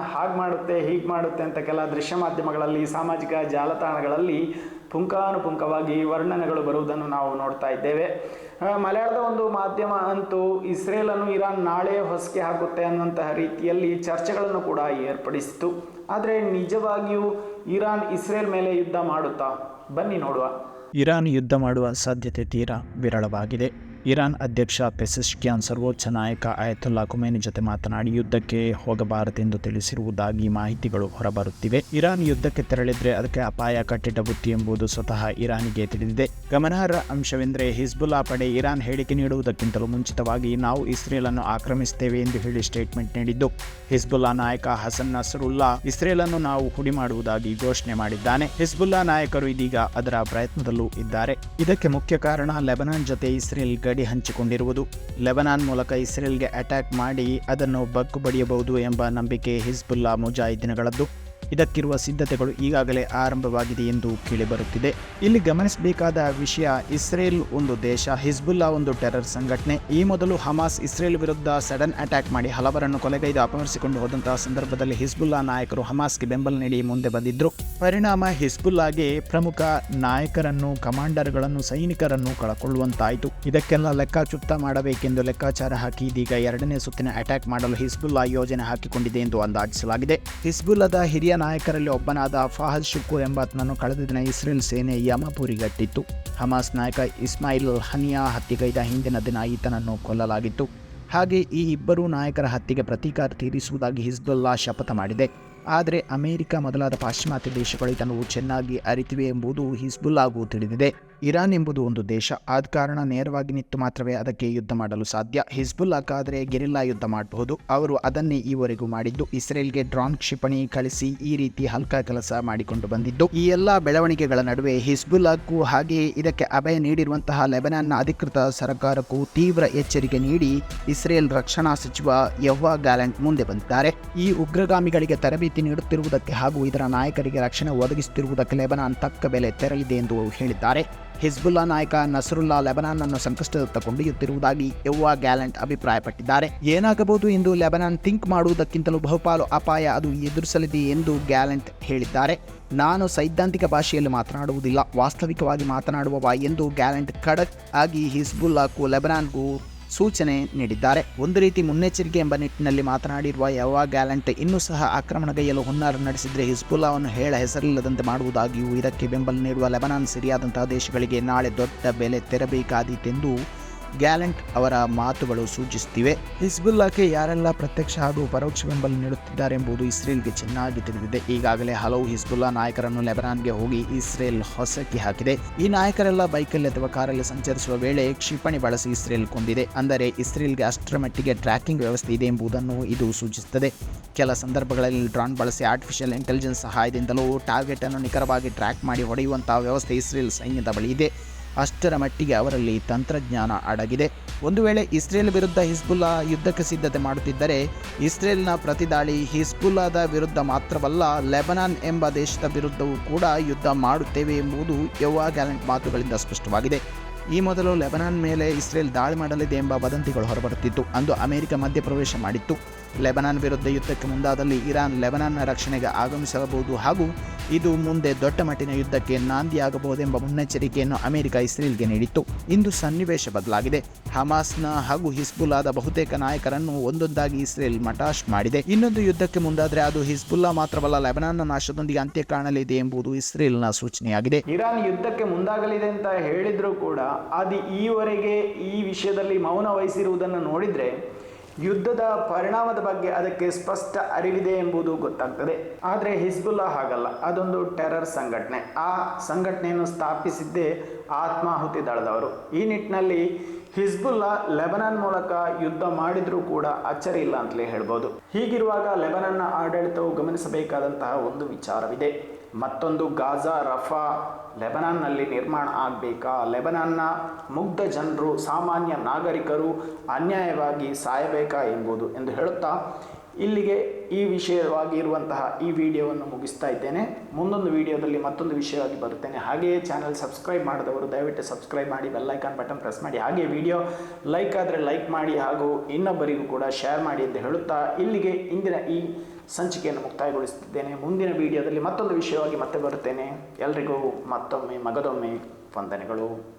ಹಾಗೆ ಮಾಡುತ್ತೆ, ಹೀಗೆ ಮಾಡುತ್ತೆ ಅಂತ ಕೆಲ ದೃಶ್ಯ ಮಾಧ್ಯಮಗಳಲ್ಲಿ, ಸಾಮಾಜಿಕ ಜಾಲತಾಣಗಳಲ್ಲಿ ಪುಂಖಾನುಪುಂಖವಾಗಿ ವರ್ಣನೆಗಳು ಬರುವುದನ್ನು ನಾವು ನೋಡ್ತಾ ಇದ್ದೇವೆ. ಮಲಯಾಳದ ಒಂದು ಮಾಧ್ಯಮ ಅಂತೂ ಇಸ್ರೇಲನ್ನು ಇರಾನ್ ನಾಳೆ ಹೊಸಕೆ ಹಾಕುತ್ತೆ ಅನ್ನುವಂತಹ ರೀತಿಯಲ್ಲಿ ಚರ್ಚೆಗಳನ್ನು ಕೂಡ ಏರ್ಪಡಿಸಿತು ಆದರೆ ನಿಜವಾಗಿಯೂ ಇರಾನ್ ಇಸ್ರೇಲ್ ಮೇಲೆ ಯುದ್ಧ ಮಾಡುತ್ತಾ? ಬನ್ನಿ ನೋಡುವ. ಇರಾನ್ ಯುದ್ಧ ಮಾಡುವ ಸಾಧ್ಯತೆ ತೀರಾ ವಿರಳವಾಗಿದೆ. ಇರಾನ್ ಅಧ್ಯಕ್ಷ ಪೆಸಿಶ್ಕ್ಯಾನ್ ಸರ್ವೋಚ್ಚ ನಾಯಕ ಆಯತುಲ್ಲಾ ಕುಮೇನಿ ಜೊತೆ ಮಾತನಾಡಿ ಯುದ್ಧಕ್ಕೆ ಹೋಗಬಾರದೆಂದು ತಿಳಿಸಿರುವುದಾಗಿ ಮಾಹಿತಿಗಳು ಹೊರಬರುತ್ತಿವೆ. ಇರಾನ್ ಯುದ್ಧಕ್ಕೆ ತೆರಳಿದ್ರೆ ಅದಕ್ಕೆ ಅಪಾಯ ಕಟ್ಟಿಟ್ಟ ಬುತ್ತಿ ಎಂಬುದು ಸ್ವತಃ ಇರಾನಿಗೆ ತಿಳಿದಿದೆ. ಗಮನಾರ್ಹ ಅಂಶವೆಂದರೆ ಹಿಜ್ಬುಲ್ಲಾ ಪಡೆ ಇರಾನ್ ಹೇಳಿಕೆ ನೀಡುವುದಕ್ಕಿಂತಲೂ ಮುಂಚಿತವಾಗಿ ನಾವು ಇಸ್ರೇಲ್ ಅನ್ನು ಆಕ್ರಮಿಸುತ್ತೇವೆ ಎಂದು ಹೇಳಿ ಸ್ಟೇಟ್ಮೆಂಟ್ ನೀಡಿದ್ದು. ಹಿಜ್ಬುಲ್ಲಾ ನಾಯಕ ಹಸನ್ ನಸರುಲ್ಲಾ ಇಸ್ರೇಲ್ ಅನ್ನು ನಾವು ಹುಡಿ ಮಾಡುವುದಾಗಿ ಘೋಷಣೆ ಮಾಡಿದ್ದಾನೆ. ಹಿಜ್ಬುಲ್ಲಾ ನಾಯಕರು ಇದೀಗ ಅದರ ಪ್ರಯತ್ನದಲ್ಲೂ ಇದ್ದಾರೆ. ಇದಕ್ಕೆ ಮುಖ್ಯ ಕಾರಣ ಲೆಬನಾನ್ ಜೊತೆ ಇಸ್ರೇಲ್ ಗಡಿ ಹಂಚಿಕೊಂಡಿರುವುದು. ಲೆಬನಾನ್ ಮೂಲಕ ಇಸ್ರೇಲ್ಗೆ ಅಟ್ಯಾಕ್ ಮಾಡಿ ಅದನ್ನು ಬಗ್ಗು ಬಡಿಯಬಹುದು ಎಂಬ ನಂಬಿಕೆ ಹಿಜ್ಬುಲ್ಲಾ ಮುಜಾಹಿದ್ದೀನ್ಗಳದ್ದು. ಇದಕ್ಕಿರುವ ಸಿದ್ಧತೆಗಳು ಈಗಾಗಲೇ ಆರಂಭವಾಗಿದೆ ಎಂದು ಕೇಳಿಬರುತ್ತಿದೆ. ಇಲ್ಲಿ ಗಮನಿಸಬೇಕಾದ ವಿಷಯ ಇಸ್ರೇಲ್ ಒಂದು ದೇಶ, ಹಿಜ್ಬುಲ್ಲಾ ಒಂದು ಟೆರರ್ ಸಂಘಟನೆ. ಈ ಮೊದಲು ಹಮಾಸ್ ಇಸ್ರೇಲ್ ವಿರುದ್ಧ ಸಡನ್ ಅಟ್ಯಾಕ್ ಮಾಡಿ ಹಲವರನ್ನು ಕೊಲೆಗೈದು ಅಪಹರಿಸಿಕೊಂಡು ಹೋದಂತಹ ಸಂದರ್ಭದಲ್ಲಿ ಹಿಜ್ಬುಲ್ಲಾ ನಾಯಕರು ಹಮಾಸ್ಗೆ ಬೆಂಬಲ ನೀಡಿ ಮುಂದೆ ಬಂದಿದ್ರು. ಪರಿಣಾಮ ಹಿಜ್ಬುಲ್ಲಾಗೆ ಪ್ರಮುಖ ನಾಯಕರನ್ನು, ಕಮಾಂಡರ್ಗಳನ್ನು, ಸೈನಿಕರನ್ನು ಕಳಕೊಳ್ಳುವಂತಾಯಿತು. ಇದಕ್ಕೆಲ್ಲ ಲೆಕ್ಕಾಚುತ್ತ ಮಾಡಬೇಕೆಂದು ಲೆಕ್ಕಾಚಾರ ಹಾಕಿ ಇದೀಗ ಎರಡನೇ ಸುತ್ತಿನ ಅಟ್ಯಾಕ್ ಮಾಡಲು ಹಿಜ್ಬುಲ್ಲಾ ಯೋಜನೆ ಹಾಕಿಕೊಂಡಿದೆ ಎಂದು ಅಂದಾಜಿಸಲಾಗಿದೆ. ಹಿಜ್ಬುಲ್ಲಾದ ಹಿರಿಯ ನಾಯಕರಲ್ಲಿ ಒಬ್ಬನಾದ ಫಾಹದ್ ಶುಕೂರ್ ಎಂಬಾತನನ್ನು ಕಳೆದ ದಿನ ಇಸ್ರೇಲ್ ಸೇನೆ ಯಮಪುರಿಗಟ್ಟಿತ್ತು. ಹಮಾಸ್ ನಾಯಕ ಇಸ್ಮಾಯಿಲ್ ಹನಿಯಾ ಹತ್ಯೆಗೈದ ಹಿಂದಿನ ದಿನ ಈತನನ್ನು ಕೊಲ್ಲಲಾಗಿತ್ತು. ಹಾಗೆ ಈ ಇಬ್ಬರೂ ನಾಯಕರ ಹತ್ಯೆಗೆ ಪ್ರತೀಕಾರ ತೀರಿಸುವುದಾಗಿ ಹಿಜ್ಬುಲ್ಲಾ ಶಪಥ ಮಾಡಿದೆ. ಆದರೆ ಅಮೆರಿಕ ಮೊದಲಾದ ಪಾಶ್ಚಿಮಾತ್ಯ ದೇಶಗಳು ಇದನ್ನು ಚೆನ್ನಾಗಿ ಅರಿತಿವೆ ಎಂಬುದು ಹಿಜ್ಬುಲ್ಲಾಗೂ ತಿಳಿದಿದೆ. ಇರಾನ್ ಎಂಬುದು ಒಂದು ದೇಶ. ಆದ ಕಾರಣ ನೇರವಾಗಿ ನಿಂತು ಮಾತ್ರವೇ ಅದಕ್ಕೆ ಯುದ್ಧ ಮಾಡಲು ಸಾಧ್ಯ. ಹಿಸ್ಬುಲ್ಲಾಕಾದರೆ ಗೆರಿಲ್ಲಾ ಯುದ್ಧ ಮಾಡಬಹುದು. ಅವರು ಅದನ್ನೇ ಈವರೆಗೂ ಮಾಡಿದ್ದು. ಇಸ್ರೇಲ್ಗೆ ಡ್ರಾನ್ ಕ್ಷಿಪಣಿ ಕಳಿಸಿ ಈ ರೀತಿ ಹಲ್ಕ ಕೆಲಸ ಮಾಡಿಕೊಂಡು ಬಂದಿದ್ದು. ಈ ಎಲ್ಲ ಬೆಳವಣಿಗೆಗಳ ನಡುವೆ ಹಿಸ್ಬುಲ್ಲಾಕ್ಕೂ ಹಾಗೆಯೇ ಇದಕ್ಕೆ ಅಭಯ ನೀಡಿರುವಂತಹ ಲೆಬನಾನ್ನ ಅಧಿಕೃತ ಸರ್ಕಾರಕ್ಕೂ ತೀವ್ರ ಎಚ್ಚರಿಕೆ ನೀಡಿ ಇಸ್ರೇಲ್ ರಕ್ಷಣಾ ಸಚಿವ ಯವ್ವಾ ಗ್ಯಾಲೆಂಟ್ ಮುಂದೆ ಬಂದಿದ್ದಾರೆ. ಈ ಉಗ್ರಗಾಮಿಗಳಿಗೆ ತರಬೇತಿ ನೀಡುತ್ತಿರುವುದಕ್ಕೆ ಹಾಗೂ ಇದರ ನಾಯಕರಿಗೆ ರಕ್ಷಣೆ ಒದಗಿಸುತ್ತಿರುವುದಕ್ಕೆ ಲೆಬನಾನ್ ತಕ್ಕ ಬೆಲೆ ತೆರಳಿದೆ ಎಂದು ಹೇಳಿದ್ದಾರೆ. ಹಿಜ್ಬುಲ್ಲಾ ನಾಯಕ ನಸರುಲ್ಲಾ ಲೆಬನಾನ್ ಅನ್ನು ಸಂಕಷ್ಟದತ್ತ ಕೊಂಡೊಯ್ಯುತ್ತಿರುವುದಾಗಿ ಯವ್ವಾ ಗ್ಯಾಲೆಂಟ್ ಅಭಿಪ್ರಾಯಪಟ್ಟಿದ್ದಾರೆ. ಏನಾಗಬಹುದು ಎಂದು ಲೆಬನಾನ್ ಥಿಂಕ್ ಮಾಡುವುದಕ್ಕಿಂತಲೂ ಬಹುಪಾಲು ಅಪಾಯ ಅದು ಎದುರಿಸಲಿದೆ ಎಂದು ಗ್ಯಾಲೆಂಟ್ ಹೇಳಿದ್ದಾರೆ. ನಾನು ಸೈದ್ಧಾಂತಿಕ ಭಾಷೆಯಲ್ಲಿ ಮಾತನಾಡುವುದಿಲ್ಲ, ವಾಸ್ತವಿಕವಾಗಿ ಮಾತನಾಡುವವ ಎಂದು ಗ್ಯಾಲೆಂಟ್ ಖಡಕ್ ಆಗಿ ಹಿಜ್ಬುಲ್ಲಾಕ್ಕೂ ಲೆಬನಾನ್ಗೂ ಸೂಚನೆ ನೀಡಿದ್ದಾರೆ. ಒಂದು ರೀತಿ ಮುನ್ನೆಚ್ಚರಿಕೆ ಎಂಬ ನಿಟ್ಟಿನಲ್ಲಿ ಮಾತನಾಡಿರುವ ಯವಾ ಗ್ಯಾಲೆಂಟ್ ಇನ್ನೂ ಸಹ ಆಕ್ರಮಣಗೈಯಲು ಹುನ್ನಾರ ನಡೆಸಿದರೆ ಹಿಜ್ಬುಲ್ಲಾವನ್ನು ಹೇಳ ಹೆಸರಿಲ್ಲದಂತೆ ಮಾಡುವುದಾಗಿಯೂ ಇದಕ್ಕೆ ಬೆಂಬಲ ನೀಡುವ ಲೆಬನಾನ್ ಸಿರಿಯಾದಂತಹ ದೇಶಗಳಿಗೆ ನಾಳೆ ದೊಡ್ಡ ಬೆಲೆ ತೆರಬೇಕಾದೀತೆಂದು ಗ್ಯಾಲೆಂಟ್ ಅವರ ಮಾತುಗಳು ಸೂಚಿಸುತ್ತಿವೆ. ಹಿಸ್ಬುಲ್ಲಾಕ್ಕೆ ಯಾರೆಲ್ಲ ಪ್ರತ್ಯಕ್ಷ ಹಾಗೂ ಪರೋಕ್ಷ ಬೆಂಬಲ ನೀಡುತ್ತಿದ್ದಾರೆ ಎಂಬುದು ಇಸ್ರೇಲ್ಗೆ ಚೆನ್ನಾಗಿ ತಿಳಿದಿದೆ. ಈಗಾಗಲೇ ಹಲವು ಹಿಸ್ಬುಲ್ಲಾ ನಾಯಕರನ್ನು ಲೆಬನಾನ್ಗೆ ಹೋಗಿ ಇಸ್ರೇಲ್ ಹೊಸಕಿ ಹಾಕಿದೆ. ಈ ನಾಯಕರೆಲ್ಲ ಬೈಕಲ್ಲಿ ಅಥವಾ ಕಾರಲ್ಲಿ ಸಂಚರಿಸುವ ವೇಳೆ ಕ್ಷಿಪಣಿ ಬಳಸಿ ಇಸ್ರೇಲ್ ಕೊಂದಿದೆ. ಅಂದರೆ ಇಸ್ರೇಲ್ಗೆ ಅಷ್ಟರ ಮಟ್ಟಿಗೆ ಟ್ರ್ಯಾಕಿಂಗ್ ವ್ಯವಸ್ಥೆ ಇದೆ ಎಂಬುದನ್ನು ಇದು ಸೂಚಿಸುತ್ತದೆ. ಕೆಲ ಸಂದರ್ಭಗಳಲ್ಲಿ ಡ್ರಾನ್ ಬಳಸಿ ಆರ್ಟಿಫಿಷಿಯಲ್ ಇಂಟೆಲಿಜೆನ್ಸ್ ಸಹಾಯದಿಂದಲೂ ಟಾರ್ಗೆಟ್ ಅನ್ನು ನಿಖರವಾಗಿ ಟ್ರ್ಯಾಕ್ ಮಾಡಿ ಹೊಡೆಯುವಂತಹ ವ್ಯವಸ್ಥೆ ಇಸ್ರೇಲ್ ಸೈನ್ಯದ ಬಳಿ ಇದೆ. ಅಷ್ಟರ ಮಟ್ಟಿಗೆ ಅವರಲ್ಲಿ ತಂತ್ರಜ್ಞಾನ ಅಡಗಿದೆ. ಒಂದು ವೇಳೆ ಇಸ್ರೇಲ್ ವಿರುದ್ಧ ಹಿಸ್ಬುಲ್ಲಾ ಯುದ್ಧಕ್ಕೆ ಸಿದ್ಧತೆ ಮಾಡುತ್ತಿದ್ದರೆ, ಇಸ್ರೇಲ್ನ ಪ್ರತಿದಾಳಿ ಹಿಸ್ಬುಲ್ಲಾದ ವಿರುದ್ಧ ಮಾತ್ರವಲ್ಲ, ಲೆಬನಾನ್ ಎಂಬ ದೇಶದ ವಿರುದ್ಧವೂ ಕೂಡ ಯುದ್ಧ ಮಾಡುತ್ತೇವೆ ಎಂಬುದು ಯವ್ವಾ ಗ್ಯಾಲೆಂಟ್ ಮಾತುಗಳಿಂದ ಸ್ಪಷ್ಟವಾಗಿದೆ. ಈ ಮೊದಲು ಲೆಬನಾನ್ ಮೇಲೆ ಇಸ್ರೇಲ್ ದಾಳಿ ಮಾಡಲಿದೆ ಎಂಬ ವದಂತಿಗಳು ಹೊರಬರುತ್ತಿತ್ತು. ಅಂದು ಅಮೆರಿಕ ಮಧ್ಯಪ್ರವೇಶ ಮಾಡಿತ್ತು. ಲೆಬನಾನ್ ವಿರುದ್ಧ ಯುದ್ಧಕ್ಕೆ ಮುಂದಾದಲ್ಲಿ ಇರಾನ್ ಲೆಬನಾನ್ನ ರಕ್ಷಣೆಗೆ ಆಗಮಿಸಬಹುದು ಹಾಗೂ ಇದು ಮುಂದೆ ದೊಡ್ಡ ಮಟ್ಟಿನ ಯುದ್ಧಕ್ಕೆ ನಾಂದಿಯಾಗಬಹುದೆಂಬ ಮುನ್ನೆಚ್ಚರಿಕೆಯನ್ನು ಅಮೆರಿಕ ಇಸ್ರೇಲ್ಗೆ ನೀಡಿತ್ತು. ಇಂದು ಸನ್ನಿವೇಶ ಬದಲಾಗಿದೆ. ಹಮಾಸ್ನ ಹಾಗೂ ಹಿಸ್ಬುಲ್ಲಾದ ಬಹುತೇಕ ನಾಯಕರನ್ನು ಒಂದೊಂದಾಗಿ ಇಸ್ರೇಲ್ ಮಟಾಶ್ ಮಾಡಿದೆ. ಇನ್ನೊಂದು ಯುದ್ಧಕ್ಕೆ ಮುಂದಾದರೆ ಅದು ಹಿಸ್ಬುಲ್ಲಾ ಮಾತ್ರವಲ್ಲ, ಲೆಬನಾನ್ನ ನಾಶದೊಂದಿಗೆ ಅಂತ್ಯ ಕಾಣಲಿದೆ ಎಂಬುದು ಇಸ್ರೇಲ್ನ ಸೂಚನೆಯಾಗಿದೆ. ಇರಾನ್ ಯುದ್ಧಕ್ಕೆ ಮುಂದಾಗಲಿದೆ ಅಂತ ಹೇಳಿದ್ರು ಕೂಡ, ಅದು ಈವರೆಗೆ ಈ ವಿಷಯದಲ್ಲಿ ಮೌನ ವಹಿಸಿರುವುದನ್ನು ನೋಡಿದರೆ ಯುದ್ಧದ ಪರಿಣಾಮದ ಬಗ್ಗೆ ಅದಕ್ಕೆ ಸ್ಪಷ್ಟ ಅರಿವಿದೆ ಎಂಬುದು ಗೊತ್ತಾಗ್ತದೆ. ಆದರೆ ಹಿಜ್ಬುಲ್ಲಾ ಹಾಗಲ್ಲ. ಅದೊಂದು ಟೆರರ್ ಸಂಘಟನೆ. ಆ ಸಂಘಟನೆಯನ್ನು ಸ್ಥಾಪಿಸಿದ್ದೇ ಆತ್ಮಾಹುತಿ ದಳದವರು. ಈ ನಿಟ್ಟಿನಲ್ಲಿ ಹಿಜ್ಬುಲ್ಲಾ ಲೆಬನನ್ ಮೂಲಕ ಯುದ್ಧ ಮಾಡಿದರೂ ಕೂಡ ಅಚ್ಚರಿ ಇಲ್ಲ ಅಂತಲೇ ಹೇಳ್ಬೋದು. ಹೀಗಿರುವಾಗ ಲೆಬನನ್ನ ಆಡಳಿತವು ಗಮನಿಸಬೇಕಾದಂತಹ ಒಂದು ವಿಚಾರವಿದೆ. ಮತ್ತೊಂದು ಗಾಜಾ, ರಫಾ, ಲೆಬನಾನ್ನಲ್ಲಿ ನಿರ್ಮಾಣ ಆಗಬೇಕಾ? ಲೆಬನಾನ್ನ ಮುಗ್ಧ ಜನರು, ಸಾಮಾನ್ಯ ನಾಗರಿಕರು ಅನ್ಯಾಯವಾಗಿ ಸಾಯಬೇಕಾ ಎಂಬುದು ಎಂದು ಹೇಳುತ್ತಾ ಇಲ್ಲಿಗೆ ಈ ವಿಷಯವಾಗಿ ಇರುವಂತಹ ಈ ವಿಡಿಯೋವನ್ನು ಮುಗಿಸ್ತಾ ಇದ್ದೇನೆ. ಮುಂದೊಂದು ವಿಡಿಯೋದಲ್ಲಿ ಮತ್ತೊಂದು ವಿಷಯವಾಗಿ ಬರುತ್ತೇನೆ. ಹಾಗೆಯೇ ಚಾನಲ್ ಸಬ್ಸ್ಕ್ರೈಬ್ ಮಾಡಿದವರು ದಯವಿಟ್ಟು ಸಬ್ಸ್ಕ್ರೈಬ್ ಮಾಡಿ ಬೆಲ್ಲೈಕಾನ್ ಬಟನ್ ಪ್ರೆಸ್ ಮಾಡಿ. ಹಾಗೆ ವಿಡಿಯೋ ಲೈಕ್ ಆದರೆ ಲೈಕ್ ಮಾಡಿ ಹಾಗೂ ಇನ್ನೊಬ್ಬರಿಗೂ ಕೂಡ ಶೇರ್ ಮಾಡಿ ಅಂತ ಹೇಳುತ್ತಾ ಇಲ್ಲಿಗೆ ಇಂದಿನ ಈ ಸಂಚಿಕೆಯನ್ನು ಮುಕ್ತಾಯಗೊಳಿಸುತ್ತಿದ್ದೇನೆ. ಮುಂದಿನ ವಿಡಿಯೋದಲ್ಲಿ ಮತ್ತೊಂದು ವಿಷಯವಾಗಿ ಮತ್ತೆ ಬರುತ್ತೇನೆ. ಎಲ್ರಿಗೂ ಮತ್ತೊಮ್ಮೆ ಮಗದೊಮ್ಮೆ ವಂದನೆಗಳು.